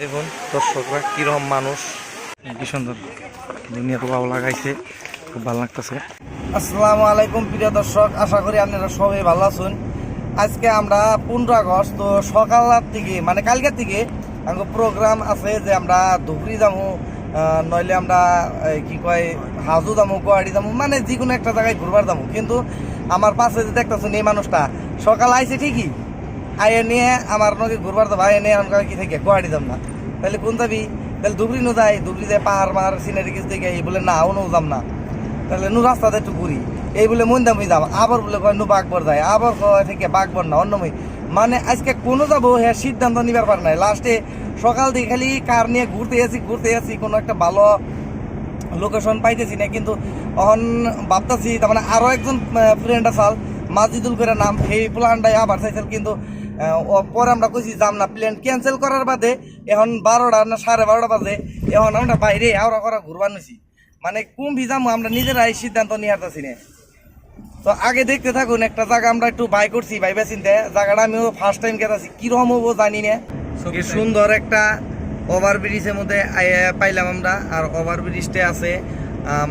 দেখুন দর্শকরা কীরকম মানুষ। কি সুন্দর। দুনিয়া তো ভালো লাগাইছে খুব ভালো লাগতেছে। আসসালামু আলাইকুম প্রিয় দর্শক। আশা করি আপনারা সবাই ভালো আছেন। আজকে আমরা পনেরো আগস্ট তো সকাল থেকে মানে কালকের থেকে আমাদের প্রোগ্রাম আছে যে আমরা ধুবড়ি যাব নইলে আমরা এই কি কয় হাজু যাব গুয়াহাটি যাব মানে যে কোনো একটা জায়গায় ঘুরবার যাব কিন্তু আমার পাশে যে দেখতেছেন এই মানুষটা সকাল আইছে ঠিকই। আয়ে নিয়ে আমার নদী ঘুরবার তো ভাই নিয়ে আমাকে কি থেকে? গুয়াহাটি যাব না। তাহলে কোন যাবি? তাহলে ধুবড়ি নো যাই, ধুবড়ি যায় পাহাড় মাহাড়, সিনারি কিছু দেখে এই বলে, না ও যাম না। তাহলে নু রাস্তাতে একটু ঘুরি। এই বলে মন দামি যাম। আবার বলে কয়, নু বাঘবর যায় আবার কয় থেকে বাঘবর না অন্যময় মানে আজকে কোনো যাব হ্যাঁ সিদ্ধান্ত নিবার পার নাই। লাস্টে সকাল থেকে খালি কার নিয়ে ঘুরতে আসি ঘুরতে আসি কোনো একটা ভালো লোকেশন পাইতেছি না। কিন্তু অহন ভাবতেছি, তার মানে আরও একজন ফ্রেন্ড আসাল, মাজিদুল করে নাম। সেই প্ল্যানটাই আবার চাইছিল, কিন্তু পরে আমরা কইছি যাম না প্ল্যান ক্যান্সেল করার বাদে এখন বারোটা না সাড়ে বারোটা বাজে এখন আমরা বাইরে আওরা করা ঘুরবার নিছি। মানে কোন ভিজামো আমরা নিজেরাই সিদ্ধান্ত নিয়ে আসতেছি না। তো আগে দেখতে থাকুন একটা জায়গা আমরা একটু বাই করছি ভাইবা চিনতে জায়গাটা আমিও ফার্স্ট টাইম গেতাছি কীরকম হব জানি না। কি সুন্দর একটা ওভার ব্রিজের মধ্যে পাইলাম আমরা আর ওভার ব্রিজটা আছে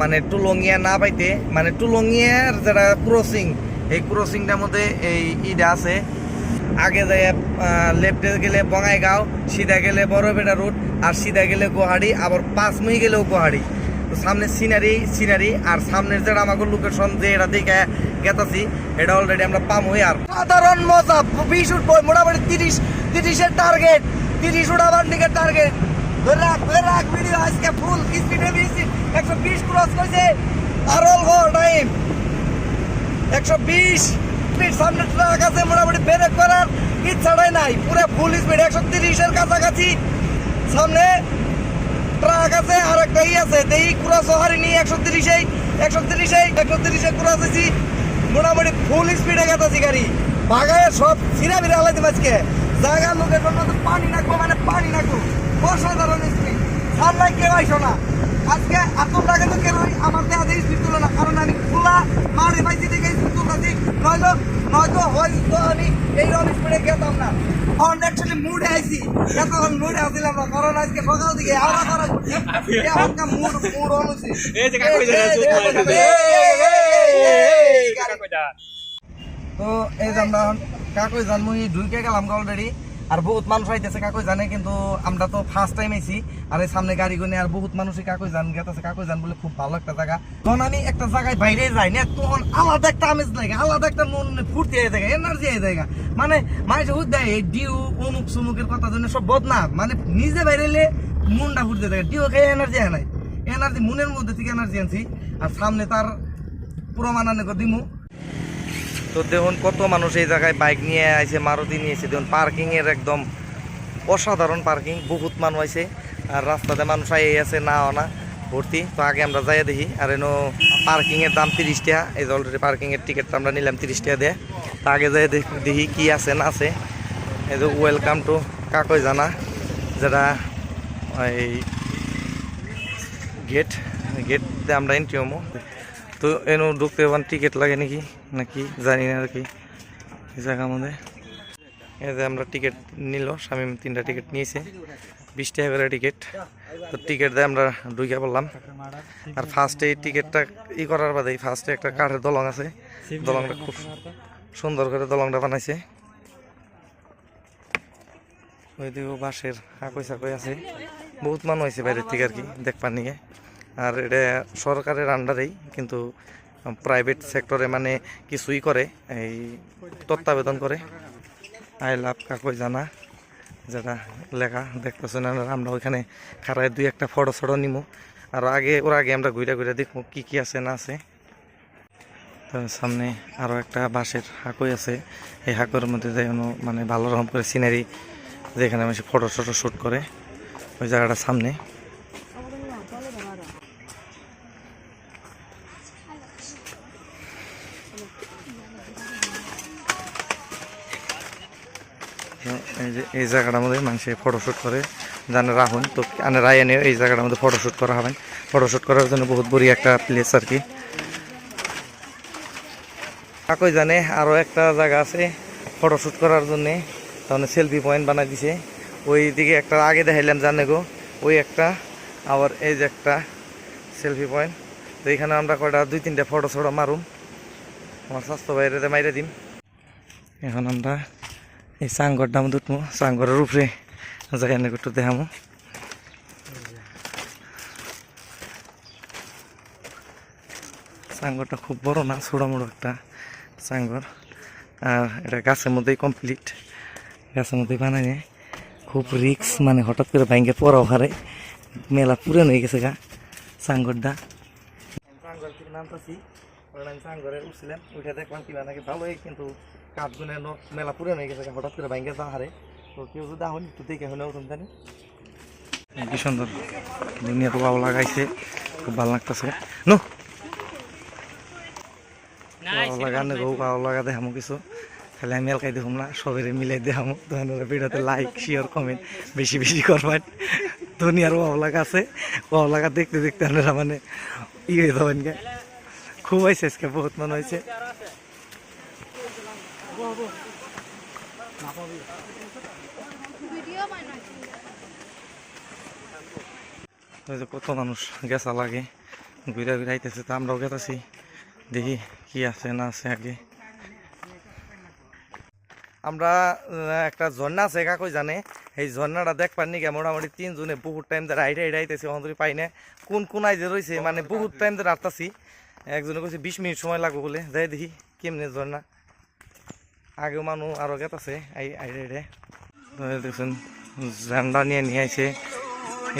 মানে টুলঙ্গিয়া না পাইতে মানে টুলঙ্গিয়ার যেটা ক্রসিং এই ক্রসিংটার মধ্যে এই ইটা আছে। আগে যায় লেফটে গেলে বঙ্গাইগাঁও সিধা গেলে বড়বেটা রোড, আর সিধা গেলে গুয়াহাটি, আবার পাঁচ মই গেলেও গুয়াহাটি। তো সামনে সিনারি সিনারি, আর সামনের যেটা আমাকে লোকেশন যে এটা দেখে গেতাছি, এটা অলরেডি আমরা পামই আর। সাধারণ মজা, বিশ উঠবো, মোটামুটি তিরিশ, তিরিশের টার্গেট তিরিশ উঠাবার দিকে টার্গেট রাখ রাখ ভিডিও আজকে ফুল স্পিডে বেশি একশো বিশ ক্রস করছে, আর অল টাইম একশো বিশ। স্পিড সামনে ট্রাক আছে, মোটামুটি ব্রেক করার ইচ্ছাটাই নাই পুরো ফুল স্পিড একশো তিরিশের কাছাকাছি। সামনে ট্রাক আছে আর একটা আছে এই ক্রস হারিনি একশো তিরিশে একশো তিরিশে একশো তিরিশে ক্রস আছি মোটামুটি ফুল স্পিডে গেতাছি গাড়ি। বাগায় সব ছিঁড়া বিড়া আলাইতে আজকে জায়গা লোকের তো পানি নাকবো মানে পানি নাকবো। অসাধারণ স্পিড সামলাই কেউ আইসো না। আজকে আর তোমরা কিন্তু কেউ আমার দেওয়া স্পিড তুলো না, কারণ আমি খোলা মারি পাইছি দেখে তুলতেছি নয়তো নয়তো হয়তো আমি এইরকম স্পিডে গেতাম না অন অ্যাকচুয়ালি মুড আইছি এতক্ষণ মুড আসছিলাম না কারণ আজকে সকাল থেকে আওড়া করা করছি এখনকার মুড মুড অন হচ্ছে এই যে কাকু। তো এই যে আমরা এখন কাকই জান মুই ঢুকে গেলাম অলরেডি আর বহুত মানুষ আইতেছে, কাকই জানে, কিন্তু আমরা তো ফার্স্ট টাইম আইছি। আর এই সামনে গাড়ি গুনে আর বহুত মানুষই কাকই জান, গেতেছে, কাকই জান বলে খুব ভালো একটা জায়গা। তখন আমি একটা জায়গায় বাইরে যাই না, তখন আলাদা একটা আমেজ লাগে, আলাদা একটা মন ফুর্তি হয়ে যায় এনার্জি হয়ে যায় মানে মানুষ হুদ দেয়, এই ডিউ, অমুক সুমুকের কথা জন্য সব বদনাম। মানে নিজে বাইরে এলে মনটা ফুর্তি থাকে ডিউ খেয়ে এনার্জি হয় নাই। এনার্জি মনের মধ্যে থেকে এনার্জি আনছি। আর সামনে তার প্রমাণ আনে দিমু। তো দেখুন কত মানুষ এই জায়গায় বাইক নিয়ে আইছে, মারুতি নিয়েছে দেখুন পার্কিং এর একদম অসাধারণ পার্কিং বহুত মানুষ আইছে। আর রাস্তাতে মানুষ আই আছে, না না, ভর্তি। তো আগে আমরা যাই দেখি। আর এনো পার্কিং এর দাম তিরিশ টাকা। এই যে অলরেডি পার্কিং এর টিকিটটা আমরা নিলাম তিরিশ টাকা দিয়ে। তো আগে যাই দেখি কি আছে, না আছে। এই যে ওয়েলকাম টু কাকই জানা যেটা এই গেট গেট আমরা এন্ট্রি হব তো এনো ঢুকতে পারেন টিকিট লাগে নাকি? নাকি? জানি না আর কি। এই জায়গার মধ্যে। এই যে আমরা টিকিট নিল, স্বামী তিনটা টিকিট নিয়েছে। বিশ টাকা করে টিকিট তো টিকিট দিয়ে আমরা ঢুকে পড়লাম। আর ফার্স্টে এই টিকিটটা ই করার বাদে ফার্স্টে একটা কাঠের দলং আছে। দলংটা খুব সুন্দর করে দলংটা বানাইছে। ওইদিকেও বাঁশের কাকই সাকই আছে। বহুত মানুষ হয়েছে বাইরের থেকে আর কি, দেখবার নিয়ে আর এটা সরকারের আন্ডারেই কিন্তু প্রাইভেট সেক্টরে মানে কিছুই করে, এই তত্ত্বাবেদন করে। আই লাভ কাকই জানা যেটা লেখা দেখতেছেন আমরা ওইখানে খারায় দুই একটা ফটো ফটো নিমু। আর আগে, ওর আগে আমরা ঘুরে ঘুরে দেখব কি কি আছে না আছে। সামনে আরও একটা বাঁশের হাঁকই আছে। এই হাঁকুর মধ্যে যেন মানে ভালো রকম করে সিনারি যেখানে আমি ফটো টটো শ্যুট করে, ওই জায়গাটা সামনে তো এই যে এই জায়গাটার মধ্যে মানুষে ফটোশ্যুট করে। জানে রাহুন তো আনে রায়ানে এই জায়গাটার মধ্যে ফটোশ্যুট করা হবে ফটোশ্যুট করার জন্য বহুত বড়ি একটা প্লেস আর কি। কাকই জানে আরও একটা জায়গা আছে ফটোশ্যুট করার জন্যে। তাহলে সেলফি পয়েন্ট বানাই দিছে। ওই দিকে একটা আগে দেখাইলাম, জানে গো? ওই একটা, আবার এই যে একটা সেলফি পয়েন্ট তো এখানে আমরা কয়টা, দুই তিনটা ফটো ছটো মারুম। আমার স্বাস্থ্য বাইরে মাইরে দিম। এখন আমরা এই সাংগরটা মধ্যে উঠবো সাংগরের উপরে যাই একটু দেখামো সাংগরটা খুব বড় না ছোটো মোটো একটা সাংগর আর এটা গাছের মধ্যেই কমপ্লিট গাছের মধ্যেই বানায় খুব রিক্স মানে হঠাৎ করে ভাঙ্গে পড়াও হারে মেলা পুরান হয়ে গেছে গা সাংগরটা সাংগর থেকে আমি সাংগরে উঠছিলাম উঠে দেখলাম কি নাকি ভালোই কিন্তু কাঠগুনে মেলা পুরান হয়ে গেছে গা, হঠাৎ করে ভাঙ্গে যা তো কেউ যদি আহন একটু দেখে হলে উঠুন জানি? কি সুন্দর দুনিয়া তো ভালো লাগাইছে খুব ভালো লাগতেছে। নো? ভালো নে গো ভালো লাগা দেখামো কিছু। খালি আমি এলকাই দেখুম না সবের মিলাই দেখামো ভিডিওতে লাইক শেয়ার কমেন্ট বেশি বেশি করবেন দুনিয়ার ভালো লাগা আছে ভালো লাগা দেখতে দেখতে আপনারা মানে ই হয়ে যাবেন গে খুব হয়েছে আজকে বহুত মনে হয়েছে কত মানুষ গেছা লাগে ঘুরে ঘুরে আইতেছে তা আমরাও গেতেছি। দেখি কি আছে না আছে আগে। আমরা একটা ঝর্ণা আছে, কাকই জানে? এই ঝর্ণাটা দেখ পাননি কে মোটামুটি তিনজনে বহুত টাইম ধরে আইটা আইটা আইতেছি, অন্তরি পাই না। কোন কোন আইজে রয়েছে মানে বহুত টাইম ধরে আটতাছি একজনে কইছে বিশ মিনিট সময় লাগবে বলে, যাই দেখি কেমনে ঝর্ণা আগেও মানুষ আরও গেতাছে আই আইডে দেখছেন ঝান্ডা নিয়ে নিয়ে আইছে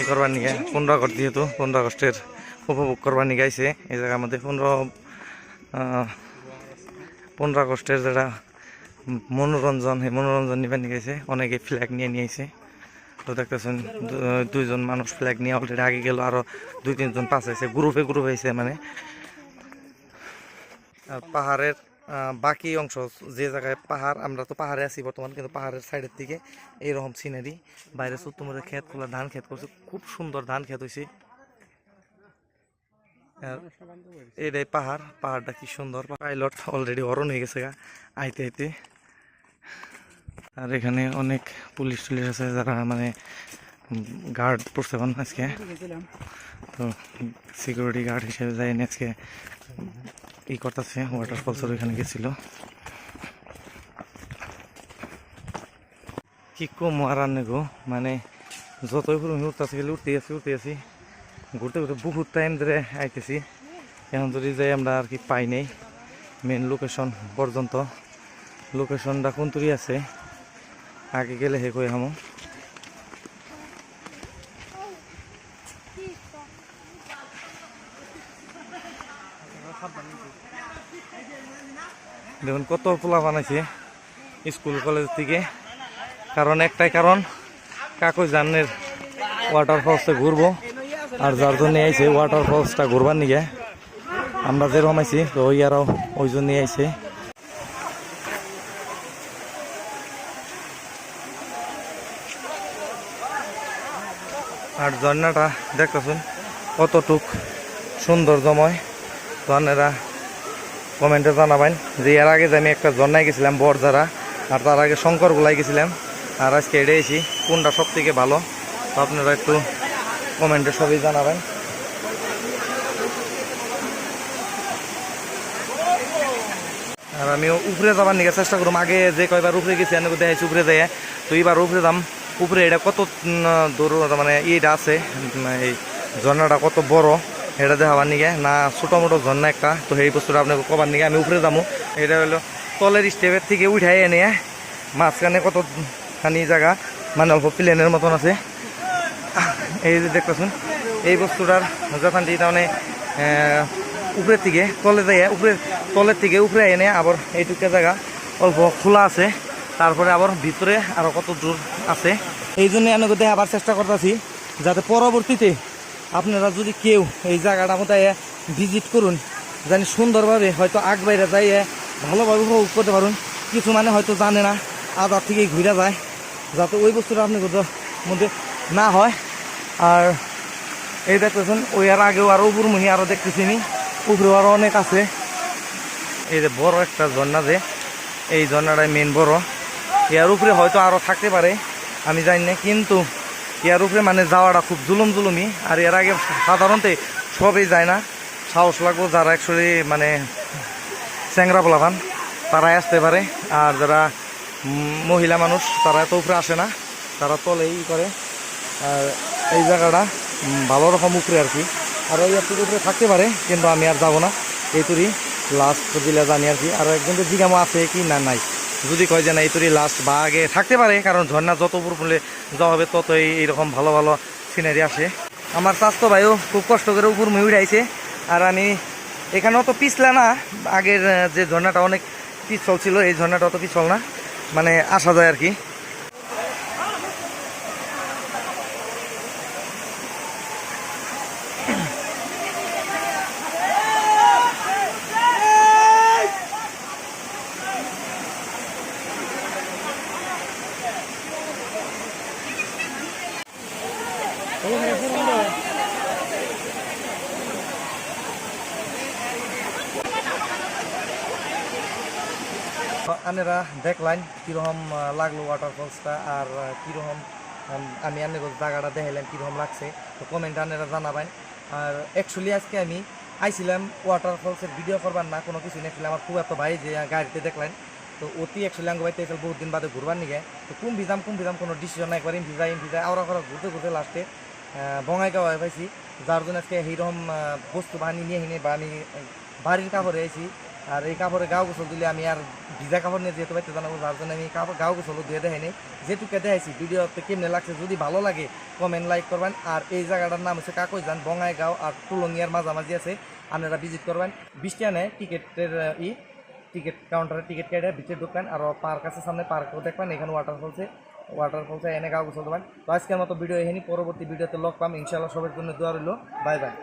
ই করবার নিয়ে। পনেরো আগস্ট যেহেতু পনেরো আগস্টের উপভোগ করবার নিয়ে গাইছে এই জায়গার মধ্যে পনেরো পনেরো আগস্টের যেটা মনোরঞ্জন সেই মনোরঞ্জন নিবার নিয়ে গেছে অনেকে ফ্ল্যাগ নিয়ে নিয়ে আইছে তো দেখতেছেন দুইজন মানুষ ফ্ল্যাগ নিয়ে অলরেডি আগে গেল আরও দুই, তিনজন পাশে আছে গ্রুপে গ্রুপ হয়েছে মানে। পাহাড়ের বাকি অংশ, যে জায়গায় পাহাড়, আমরা তো পাহাড়ে আছি বর্তমান, কিন্তু পাহাড়ের সাইডের দিকে এইরকম সিনারি বাইরে চুত্তুমরে ক্ষেত খোলা, ধান ক্ষেত করছে, খুব সুন্দর ধান ক্ষেত হয়েছে। এটাই পাহাড়, পাহাড়টা কি সুন্দর, পাইলট অলরেডি হরণ হয়ে গেছে গা, আইতে আইতে। আর এখানে অনেক পুলিশ টুলিশ আছে যারা মানে গার্ড পড়ছে এখন আজকে। তো সিকিউরিটি গার্ড হিসেবে যাই আজকে। ই করতেছে ওয়াটারফলসের ওইখানে গেছিল। কি কম আর গো মানে যতই পুরো আমি উঠতেছি গেলে উঠতে আছি উঠতে আছি। ঘুরতে ঘুরতে বহুত টাইম ধরে আইতেছি। এখন যদি যাই আমরা আর কি পাই নাই মেন লোকেশন পর্যন্ত। লোকেশনটা কোন তুরি আছে? আগে গেলে হে কই হামো? দেখুন, কত পোলা বানাইছে স্কুল, কলেজ থেকে। কারণ একটাই কারণ কাকই জানের ওয়াটার ফলসে ঘুরবো, আর যার জন্য আইছে ওয়াটার ফলসটা ঘুরবার নিগে। আমরা যেরকম আইছি, তো ওই আরও ওই জন্য আইছে। আর ঝর্ণাটা দেখতেছেন, কতটুক সৌন্দর্যময় আপনারা কমেন্টে জানাবেন যে এর আগে যে আমি একটা ঝর্ণায় গেছিলাম, বরজারা, আর তার আগে শঙ্কর গোলায় গেছিলাম। আর আজকে এড়ে এসি কোনটা সব থেকে ভালো, তো আপনারা একটু কমেন্টে সবই জানাবেন। আর আমি উপরে যাবার নিকে চেষ্টা করুম, আগে যে কয়বার উপরে গেছি, আমি দেখাইছি উপরে যাই তো এইবার উপরে যাম, উপরে এটা কত দূর মানে ইটা আছে এই ঝর্ণাটা কত বড়। এটা দেখাবার নিকে না ছোটো মোটো ঝর্ণা একটা। তো সেই বস্তুটা আপনাকে কবার নিকে আমি উপরে যাব এটা হলো তলের স্টেপের থেকে উঠাই এনে মাঝখানে কত খানি জায়গা? মানে অল্প প্লেনের মতন আছে। এই যে দেখতেছেন এই বস্তুটার যখন এটা মানে আহ, উপরের থেকে তলে যাই উপরে তলের থেকে উপরে এনে আবার এইটুকু জায়গা অল্প খোলা আছে। তারপরে আবার ভিতরে আরও কত দূর আছে। এই জন্য আমি আবার চেষ্টা করতেছি যাতে পরবর্তীতে আপনারা যদি কেউ এই জায়গাটা মতো ভিজিট করুন, জানি সুন্দরভাবে হয়তো আগ বাইরে যাই ভালোভাবে উপভোগ করতে পারুন। কিছু মানে হয়তো জানে না আদার থেকেই ঘুরে যায়, যাতে ওই বস্তুটা আপনি কোথাও মধ্যে না হয়। আর এই দেখতেছেন, ওই আর আগেও আরও উপর মুহি আরও দেখতেছি নি উপরেও আরও অনেক আছে। এই যে বড় একটা ঝর্ণা যে, এই ঝর্ণাটাই মেন বড়। এর উপরে হয়তো আরও থাকতে পারে, আমি জানি না, কিন্তু ইয়ার উপরে মানে যাওয়াটা খুব জুলুম জুলুমি, আর এর আগে সাধারণত সবই যায় না। সাহস লাগবো যারা অ্যাকচুয়ালি মানে চ্যাংরা পোলাভান তারাই আসতে পারে। আর যারা মহিলা মানুষ, তারা তো উপরে আসে না। তারা তলেই করে। আর এই জায়গাটা ভালো রকম উপরে আর কি। আর ওই একটু উপরে থাকতে পারে, কিন্তু আমি আর যাব না। এই তুরি লাস্ট দিলে জানি আর কি। আর একজন জিজ্ঞামা আছে কি না নাই। যদি কয় যে না, এই লাস্ট বা আগে থাকতে পারে, কারণ ঝর্ণা যত উপর ফুলে যাওয়া হবে, ততই এইরকম ভালো ভালো সিনারি আসে। আমার স্বাস্থ্য ভাইও খুব কষ্ট করে উপর মুই উঠাইছে। আর আমি এখানে অত পিছলা না, আগের যে ঝর্ণাটা অনেক পিছল ছিল, এই ঝর্ণাটা অত পিছল না। মানে আসা যায় আর কি। আনেরা দেখলাম কীরকম লাগল ওয়াটারফলসটা আর কীরকম, আমি আনে জায়গাটা দেখাইলাম, কীরকম লাগছে। তো কমেন্ট আনেরা জানাবেন। আর অ্যাকচুয়ালি আজকে আমি আইছিলাম ওয়াটারফলসের ভিডিও করবার না, কোনো কিছু নেছিলাম আমার খুব এত ভাই যে গাড়িতে দেখলেন তো অতি অ্যাকচুয়ালি আঙ্গ বাইতে বহুত দিন বাদে ঘুরবার নিগে। তো কুম ভিজাম কুম ভিজাম কোনো ডিসিশন একবার ভিজা ইন ভিজা আওরা করা ঘুরতে ঘুরতে লাস্টে বঙ্গাইগাঁও পাইছি, যার জন্য আজকে এইরকম বস্তু বাহিনী নিয়ে হিনে বা আমি, বাড়ির কাপড়ে আইছি। আর এই কাপড়ে গাও গোসল দিলে আমি আর ভিজা কাপড় নিয়ে যেতে পারতে জানাব, যার জন্য আমি কাপড় গাও গোসল দিয়ে দেখাইনি যেটুকু দেখাইছি, ভিডিওতে কেমনে লাগছে যদি ভালো লাগে কমেন্ট লাইক করবেন। আর এই জায়গাটার নাম হচ্ছে কাকই যান বঙ্গাইগাঁও আর টুলঙ্গিয়ার মাঝামাঝি আছে, আপনারা ভিজিট করবেন। বৃষ্টি আনে টিকিটের, ই, টিকিট কাউন্টারে টিকিট কেটে ভিতরে ঢুকবেন। আর পার্ক আছে সামনে পার্কও দেখবেন, এখানে ওয়াটারফলসে চাই এনে কাউকে চলতে পারেন তো আজকের মতো ভিডিও এখানে পরবর্তী ভিডিওতে লক পাম। ইনশাল্লাহ সবার জন্য দোয়া রইল। Bye bye.